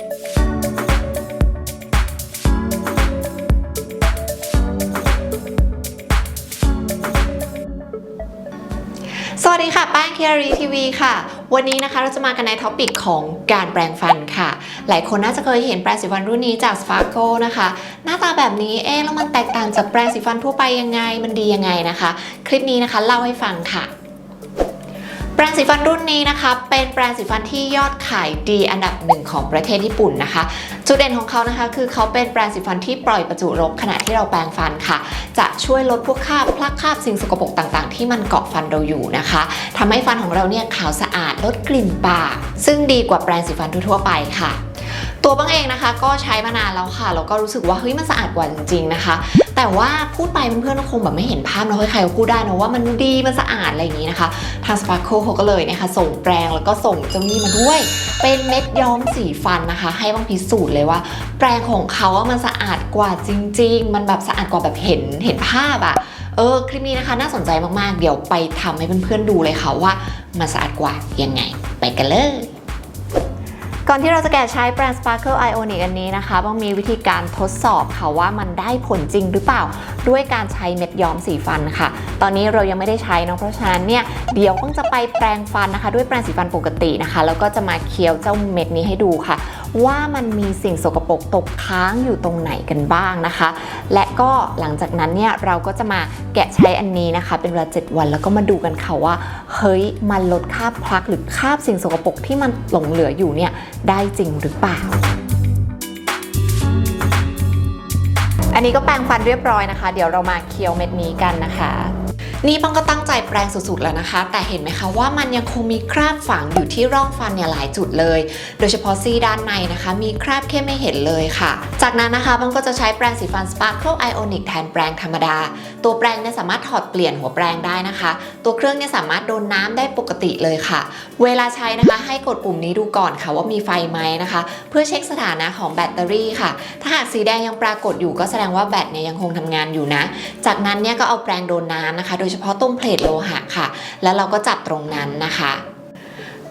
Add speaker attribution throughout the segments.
Speaker 1: สวัสดีค่ะ แป้งเคียรีทีวีค่ะ วันนี้นะคะเราจะมากันในท็อปิกของการแปรงฟันค่ะ หลายคนน่าจะเคยเห็นแปรงสีฟันรุ่นนี้จาก Sparkle นะคะ หน้าตาแบบนี้เอ๊แล้วมันแตกต่างจากแปรงสีฟันทั่วไปยังไงมันดียังไงนะคะ คลิปนี้นะคะเล่าให้ฟังค่ะ แปรงสีฟันรุ่นนี้นะคะ เป็นแปรงสีฟันที่ยอดขายดีอันดับหนึ่งของประเทศญี่ปุ่นนะคะ จุดเด่นของเขานะคะ คือเขาเป็นแปรงสีฟันที่ปล่อยประจุลบขณะที่เราแปรงฟันค่ะ จะช่วยลดพวกคราบพลักคราบสิ่งสกปรกต่างๆ ที่มันเกาะฟันเราอยู่นะคะทำให้ฟันของเราเนี่ยขาวสะอาดลดกลิ่นปาก ซึ่งดีกว่าแปรงสีฟันทั่วๆไปค่ะ ตัวบ้างเองนะคะ ก็ใช้มานานแล้วค่ะแล้วก็รู้สึกว่าเฮ้ยมันสะอาดกว่าจริงๆนะคะ แต่ว่าพูดไปเพื่อนๆคงแบบไม่เห็นภาพเนาะใครๆก็พูดได้นะว่ามันดีมันสะอาดอะไรอย่างนี้นะคะ ทาง Sparkle เขาก็เลยนะคะส่งแปรงแล้วก็ส่งเจ้านี่มาด้วย เป็นเม็ดย้อมสีฟันนะคะ ให้บ้างพิสูจน์เลยว่า แปรงของเขาว่ามันสะอาดกว่าจริง ๆ มันแบบสะอาดกว่าแบบเห็นเห็นภาพอะเออคลิปนี้นะคะน่าสนใจมากๆ เดี๋ยวไปทำให้เพื่อนๆดูเลยค่ะว่ามันสะอาดกว่ายังไง ไปกันเลย ก่อนที่เราจะแกะใช้แบรนด์ Sparkle Ionic อันนี้นะคะต้องมีวิธีการทดสอบค่ะว่ามันได้ผลจริงหรือเปล่า ด้วยการใช้เม็ดย้อมสีฟันค่ะ ตอนนี้เรายังไม่ได้ใช้นะเพราะฉะนั้นเนี่ยเดี๋ยวต้องจะไปแปรงฟันนะคะ ด้วยแปรงสีฟันปกตินะคะ แล้วก็จะมาเคี้ยวเจ้าเม็ดนี้ให้ดูค่ะ ว่ามันมีสิ่งสกปรกตกค้างอยู่ตรงไหนกันบ้างนะคะ และก็หลังจากนั้นเนี่ยเราก็จะมาแกะใช้อันนี้นะคะ เป็นเวลา 7 วันแล้วก็มาดูกันค่ะว่า เฮ้ยมันลดคราบพลักหรือคราบสิ่งสกปรกที่มันหลงเหลืออยู่เนี่ยได้จริงหรือเปล่าอันนี้ก็แปรงฟันเรียบร้อยนะคะ เดี๋ยวเรามาเคี้ยวเม็ดนี้กันนะคะ นี่ป้องก็ตั้งใจแปรงสุดๆแล้วนะคะ แต่เห็นไหมคะว่ามันยังคงมีคราบฝังอยู่ที่ร่องฟันเนี่ยหลายจุดเลย โดยเฉพาะซี่ด้านในนะคะ มีคราบเข้มไม่เห็นเลยค่ะ จากนั้นนะคะป้องก็จะใช้แปรงสีฟัน Sparkle Ionic แทนแปรงธรรมดา ตัวแปรงเนี่ยสามารถถอดเปลี่ยนหัวแปรงได้นะคะ ตัวเครื่องเนี่ยสามารถโดนน้ำได้ปกติเลยค่ะ เวลาใช้นะคะ ให้กดปุ่มนี้ดูก่อนค่ะว่ามีไฟไหมนะคะ เพื่อเช็คสถานะของแบตเตอรี่ค่ะ ถ้าหากสีแดงยังปรากฏอยู่ก็แสดงว่าแบตเนี่ยยังคงทำงานอยู่นะ จากนั้นเนี่ยก็เอาแปรงโดนน้ำนะคะโดยเฉพาะตรงเพลทโลหะค่ะ แล้วเราก็จับตรงนั้นนะคะ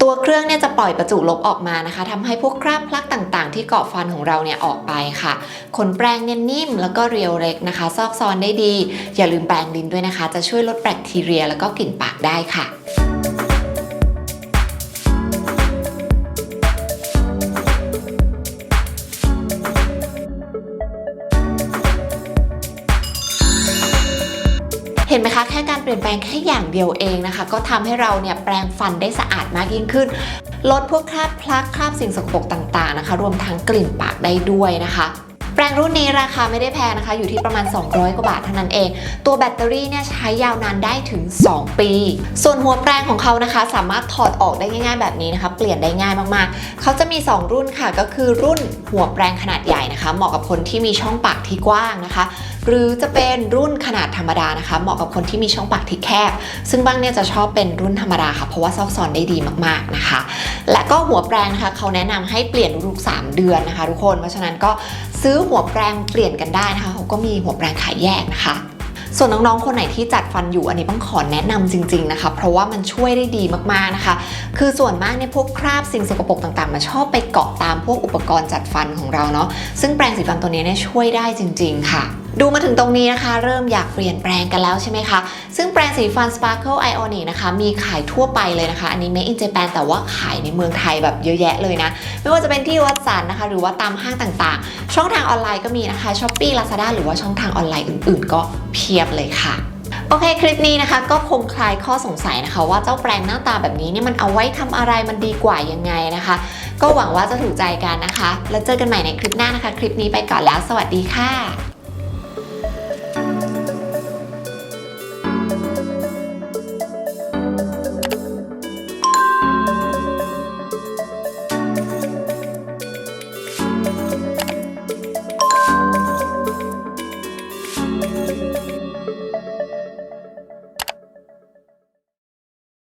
Speaker 1: ตัวเครื่องเนี่ยจะปล่อยประจุลบออกมานะคะทำให้พวกคราบพลักต่างๆ ที่เกาะฟันของเราเนี่ยออกไปค่ะ ขนแปรงเนี่ยนิ่มแล้วก็เรียวเล็กนะคะ ซอกซอนได้ดี อย่าลืมแปรงลิ้นด้วยนะคะ จะช่วยลดแบคทีเรีย แล้วก็กลิ่นปากได้ค่ะ เห็นไหมคะแค่การเปลี่ยนแปลงแค่อย่างเดียวเองนะคะ ก็ทำให้เราเนี่ยแปรงฟันได้สะอาดมากยิ่งขึ้น ลดพวกคราบพลักคราบสิ่งสกปรกต่างๆนะคะ รวมทั้งกลิ่นปากได้ด้วยนะคะแปรงรุ่นนี้ราคาไม่ได้แพงนะคะ อยู่ที่ประมาณ 200 กว่าบาทเท่านั้นเอง ตัวแบตเตอรี่เนี่ยใช้ยาวนานได้ถึง 2 ปี ส่วนหัวแปรงของเขานะคะ สามารถถอดออกได้ง่ายๆแบบนี้นะคะ เปลี่ยนได้ง่ายมากๆ เขาจะมี 2 รุ่นค่ะ ก็คือรุ่นหัวแปรงขนาดใหญ่นะคะ เหมาะกับคนที่มีช่องปากที่กว้างนะคะ หรือจะเป็นรุ่นขนาดธรรมดานะคะ เหมาะกับคนที่มีช่องปากที่แคบ ซึ่งบ้างเนี่ยจะชอบเป็นรุ่นธรรมดาค่ะเพราะว่าซอกซอนได้ดีมากๆนะคะ และก็หัวแปรงนะคะเขาแนะนำให้เปลี่ยนทุกๆ3เดือนนะคะ ทุกคนเพราะฉะนั้นก็ซื้อหัวแปรงเปลี่ยนกันได้นะคะเขาก็มีหัวแปรงขายแยกนะคะส่วนน้องๆ คนไหนที่จัดฟันอยู่อันนี้ต้องขอแนะนำจริงๆ นะคะ เพราะว่ามันช่วยได้ดีมากๆ นะคะ คือส่วนมากเนี่ยพวกคราบสิ่งสกปรกต่างๆ มันชอบไปเกาะตามพวกอุปกรณ์จัดฟันของเราเนาะ ซึ่งแปรงสีฟันตัวนี้เนี่ยช่วยได้จริง ๆ ค่ะ ดูมาถึงตรงนี้นะคะ เริ่มอยากเปลี่ยนแปลงกันแล้วใช่ไหมคะ ซึ่งแปรงสีฟัน Sparkle Ionic นะคะ มีขายทั่วไปเลยนะคะ อันนี้ Made in Japan แต่ว่าขายในเมืองไทยแบบเยอะแยะเลยนะ ไม่ว่าจะเป็นที่วัดสันนะคะ หรือว่าตามห้างต่างๆ ช่องทางออนไลน์ก็มีนะคะ Shopee Lazada หรือว่าช่องทางออนไลน์อื่นๆ ก็เพียบเลยค่ะโอเค คลิปนี้นะคะก็คงคลายข้อสงสัยนะคะ ว่าเจ้าแปรงหน้าตาแบบนี้เนี่ยมันเอาไว้ทำอะไรมันดีกว่ายังไงนะคะ ก็หวังว่าจะถูกใจกันนะคะ แล้วเจอกันใหม่ในคลิปหน้านะคะ คลิปนี้ไปก่อนแล้ว สวัสดีค่ะ